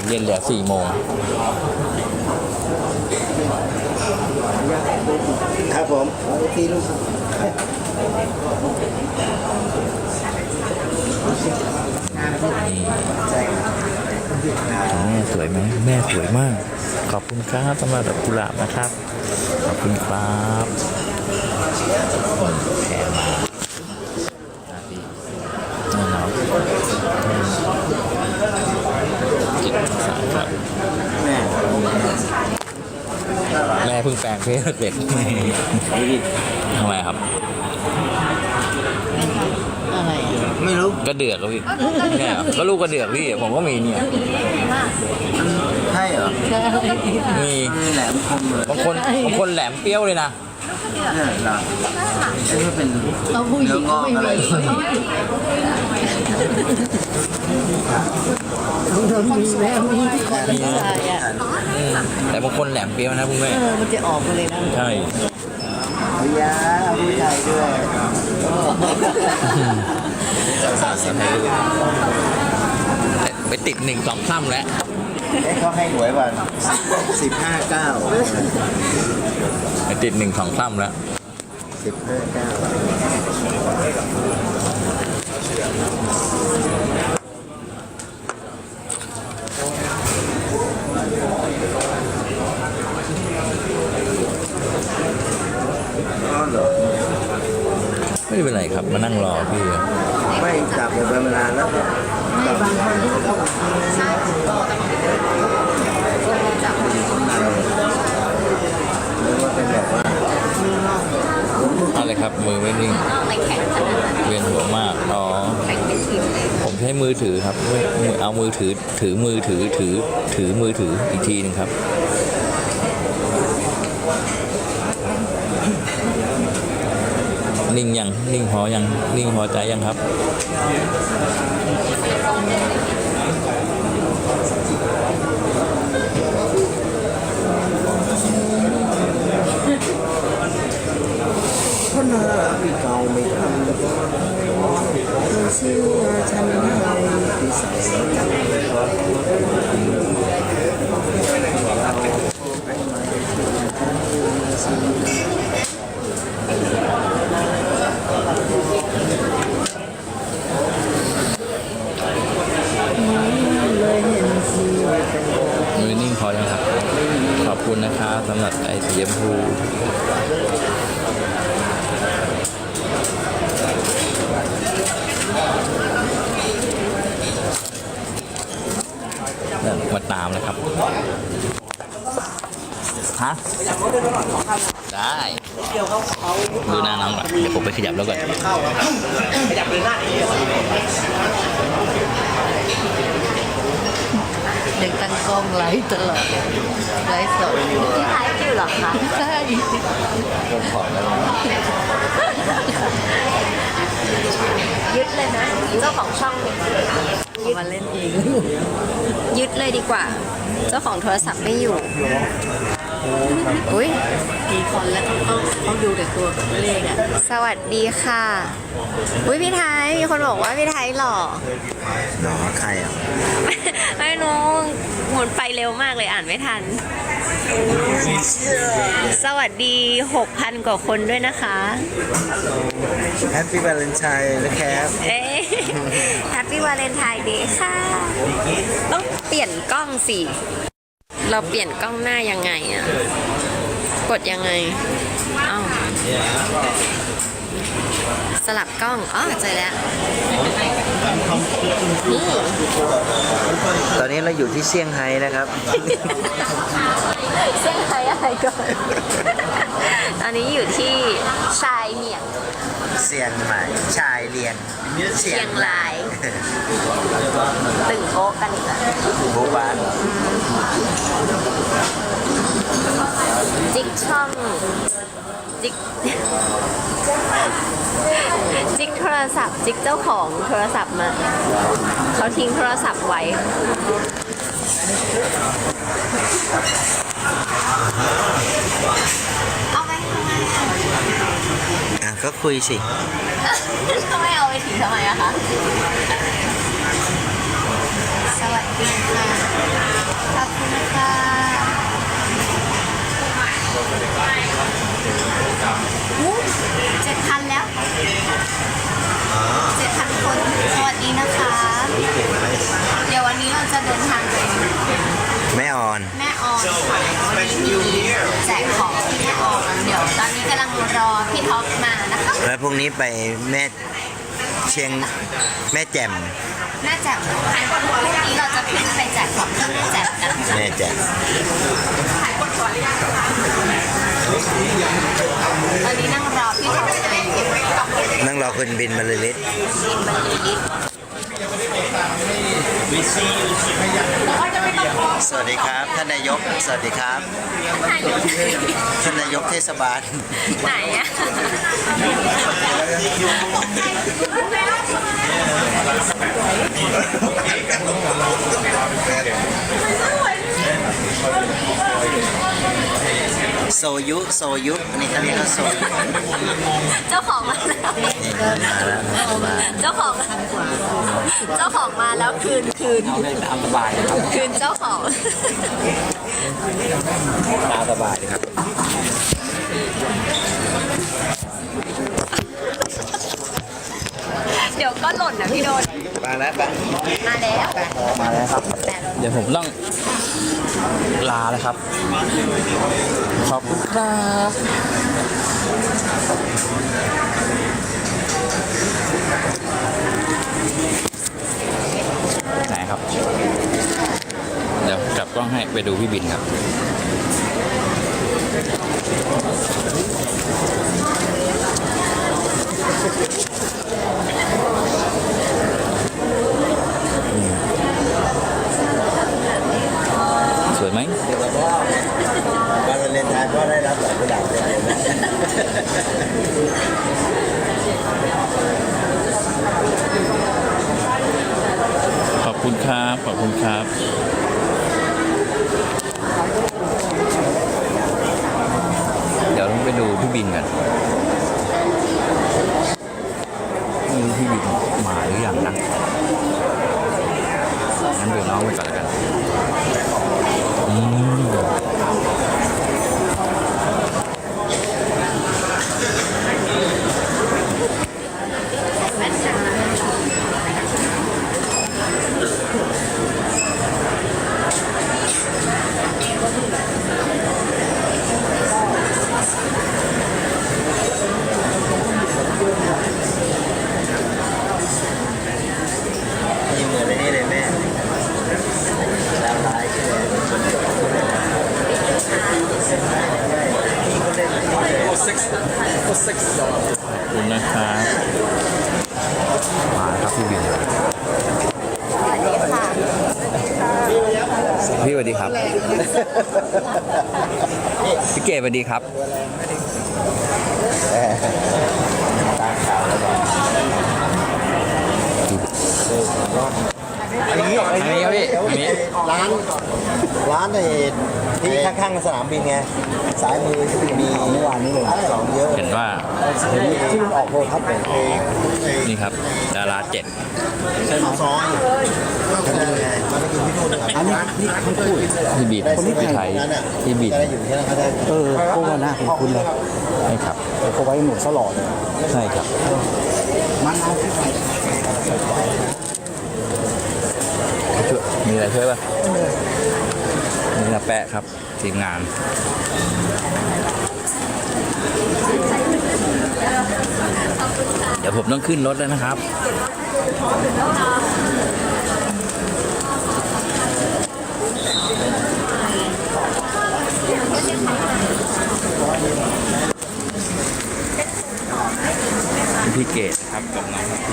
กเย็นเหลือสี่โมงครับผมที่ลูกแม่สวยไหมแม่สวยมาก ขอบคุณครับสำหรับดอกกุหลาบนะครับ ขอบคุณครับแพงมาอาดีน่ารักจิตอาสา ครับแม่แม่เพิ่งแปลงเพศเสร็จทำไมครับ อะไรอะไม่รู้ก็เดือกครับพี่เนี่ยก็ลูกก็เดือกพี่ ผมก็มีเนี่ย ใช่เหรอใช่มีมีแหลมคมเลยบางคนบางคนแหลมเปรี้ยวเลยนะเนี่ยเหรอไอ้ที่เป็นเอาผู้หญิงก็ไม่มี โดนมีแม่มีคนละสายอะแต่บางคนแหลมเปรี้ยวนะคุณแม่ เออมันจะออกมาเลยนะใช่วิยาผู้ชายด้วยไปติดหนึ่งสองซ้ำแล้วเอ้เขาให้หวยวันสิบห้าเก้าไปติดหนึ่งสองซ้ำแล้วสิบห้าเก้าอ๋อเหรอ ไม่เป็นไรครับ มานั่งรอพี่ไม่จับไปเป็นเวลาแล้วเนี่ยจับหรือว่าเป็นแบบว่าอะไรครับมือไม่นิ่งไม่แข็งขนาดนั้นเวียนหัวมากอ๋อแข็งเป็นชิ้นเลยผมใช้มือถือครับมือมือเอามือถือถือมือถือถือถือมือถืออีกทีหนึงครับ นิ่งยังนิ่งพอยังนิ่งพอใจยังครับคนน่ะพี่เก่าไม่ทำแล้วก็เชื่อฉันเราพี่สาวเลยเห็นสีเป็น มือนิ่งพอยังครับ ขอบคุณนะครับสำหรับไอสีชมพูมาตามนะครับ ฮะ ได้ดูหน้าน้องก่อนเดี๋ยวผมไปขยับแล้วก่อนขยับเลยหน้านี้ ด็กตั้งกล้องไลฟ์ตลอดไลฟ์สดที่ไลฟ์อยู่เหรอคะใช่ยึดเลยนะเจ้าของช่องเนี่ยเอามาเล่นเองยึดเลยดีกว่า เจ้าของโทรศัพท์ไม่อยู่ อุ้ยกี่คนแล้วเขาเขาดูแต่ตัวเลขอะสวัสดีค่ะอุ้ยพี่ไทยมีคนบอกว่าพี่ไทยหล่อหนอใครอะ ไม่รู้หมุนไปเร็วมากเลยอ่านไม่ทัน สวัสดี 6,000 กว่าคนด้วยนะคะแฮปปี้วาเลนไทน์นะครับเอ๊ะแฮปปี้วาเลนไทน์เดย์ค่ะ ต้องเปลี่ยนกล้องสิ เราเปลี่ยนกล้องหน้ายังไงอะกดยังไงอ้าวสลับกล้องอ๋อเจอแล้วนี่ตอนนี้เราอยู่ที่เซี่ยงไฮ้นะครับเส้นไทยอะไรก่อน ตอนนี้อยู่ที่ชายเหนียง เสียงใหม่ ชายเรียงเชียงรายตึงโป๊ะกันอีกแล้วบูบานจิกช่องจิกจิกโทรศัพท์ จิกเจ้าของโทรศัพท์มาเขาทิ้งโทรศัพท์ไว้ อะก็คุยสิทำไม่เอาไปถีทำไมอะคะ สวัสดีค่ะ ขอบคุณค่ะอู้เจ็ดพันแล้วเจ็ดพันคน สวัสดีนะคะ เดี๋ยววันนี้เราจะเดินทางไปแม่ออน แม่ออนค่ะวันนี้ แล้วพรุ่งนี้ไปแม่เชียงแม่แจ่มแม่แจ่มพรุ่งนี้เราจะขึ้นไปแจกของที่แม่แจ่มกันแม่แจ่มตอนนี้นั่งรอพี่ท็อปเลยนั่งรอคนบินมาเลยลิศบินบรรลือฤทธิ์สวัสดีครับท่านนายกสวัสดีครับไหนท่านนายกเทศบาล ไหนอะ โซยุโซยุอันนี้เขาเรียกว่าโซยุเจ้าของมาแล้วนี่มาแล้วมาเจ้าของเจ้าของมาแล้วคืนคืนเอาได้ตามสบายครับคืนเจ้าของตามสบายครับ เดี๋ยวก็หล่นนะพี่โดน มาแล้วไปมาแล้วมาแล้วครับ เดี๋ยวผมต้องลาแล้วครับ ขอบคุณครับไหนครับ เดี๋ยวกลับกล้องให้ไปดูพี่บินครับ สวยไหมวันวาเลนไทน์ก็ได้รับดอกกุหลาบเลยนะขอบคุณครับ ขอบคุณครับ เดี๋ยวต้องไปดูพี่บินกันไม่รู้พี่บินมาหรือยังนะงั้นเดี๋ยวน้องไปก่อนแล้วกันอืมนี่เหมือนในนี้เลยแม่ดาวร้ายใช่ไหม ขอบคุณนะครับมาครับพี่บิน สวัสดีค่ะ พี่สวัสดีครับ พี่เก๋ สวัสดีครับอันนี้อันนี้ครับพี่อันนี้ร้าน ร้านในที่ข้างๆสนามบินไงสายมือมีเมื่อวานนี้เลยของเยอะเห็นว่าที่มันออกโทรทัศน์เลยนี่ครับ ดาราเจ็ดใช่หมอซอยจะเป็นไงมาไปกินที่นู่นนะครับอันนี้นี่ทั้งคู่พี่บีดพี่ไทยพี่บีดจะได้อยู่ที่นั่นเขาได้เออก็ว่าหน้าคุณคุณเลยใช่ครับแต่เขาไว้หนุนสลอดใช่ครับมันเอาช่วยมีอะไรช่วยป่ะนี่นะ แปะครับทีมงานเดี๋ยวผมต้องขึ้นรถแล้วนะครับ พี่เกดครับกับน้อง